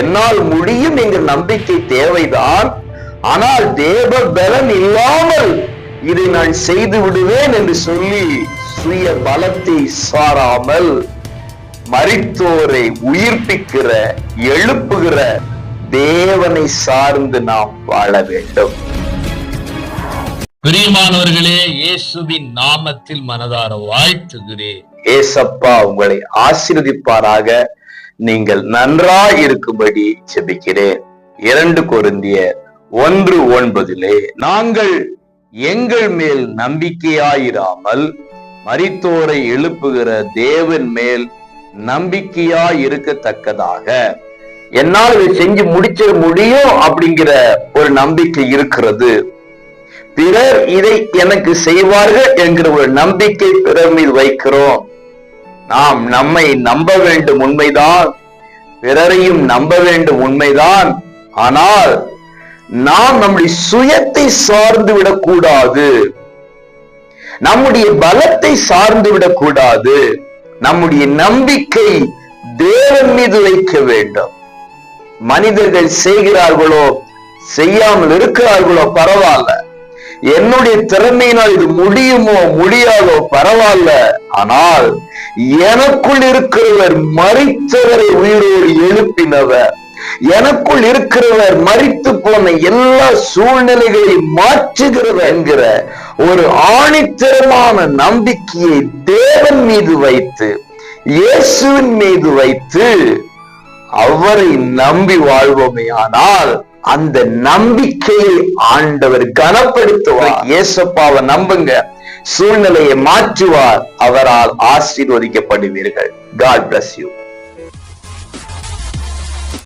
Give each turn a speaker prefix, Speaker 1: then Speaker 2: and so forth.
Speaker 1: என்னால் முடியும் என்கிற நம்பிக்கை தேவைதான். ஆனால் தேவ பலன் இல்லாமல் இதை நான் செய்து விடுவேன் என்று சொல்லி சுய பலத்தை சாராமல் மரித்தோரை உயிர்ப்பிக்கிற எழுப்புகிற தேவனை சார்ந்து நாம் வாழ வேண்டும்.
Speaker 2: பிரியமானவர்களே இயேசுவின் நாமத்தில் மனதார வாழ்த்துகிறேன்.
Speaker 1: ஏசப்பா உங்களை ஆசீர்வதிப்பாராக. நீங்கள் நன்றா இருக்கும்படி செபிக்கிறேன் இரண்டு கொருந்திய ஒன்று ஒன்பதிலே நாங்கள் எங்கள் மேல் நம்பிக்கையாயிராமல் மரித்தோரை எழுப்புகிற தேவன் மேல் நம்பிக்கையா இருக்கத்தக்கதாக என்னால் இதை செஞ்சு முடிச்சிட முடியும் அப்படிங்கிற ஒரு நம்பிக்கை இருக்கிறது. பிறர் இதை எனக்கு செய்வார்கள் என்கிற ஒரு நம்பிக்கை பிறர் மீது வைக்கிறோம். நாம் நம்மை நம்ப வேண்டும் உண்மைதான். பிறரையும் நம்ப வேண்டும் உண்மைதான். ஆனால் நாம் நம்முடைய சுயத்தை சார்ந்து விடக்கூடாது. நம்முடைய பலத்தை சார்ந்து விடக்கூடாது. நம்முடைய நம்பிக்கை தேவன் மீது வைக்க வேண்டும். மனிதர்கள் செய்கிறார்களோ செய்யாமல் இருக்கிறார்களோ பரவாயில்ல. என்னுடைய திறமையினால் இது முடியுமோ முடியாதோ பரவாயில்ல. ஆனால் எனக்குள் இருக்கிறவர் மறித்தவரை உயிரோடு எழுப்பினவர். எனக்குள் இருக்கிறவர் மறித்து போன எல்லா சூழ்நிலைகளையும் மாற்றுகிறவர் என்கிற ஒரு ஆணித்தரமான நம்பிக்கையை தேவன் மீது வைத்து இயேசுவின் மீது வைத்து அவரை நம்பி வாழ்வோமே. ஆனால் அந்த நம்பிக்கையை ஆண்டவர் கனப்படுத்துவார். இயேசப்பாவை நம்புங்க. சூழ்நிலையை மாற்றுவார். அவரால் ஆசீர்வதிக்கப்படுவீர்கள். God bless you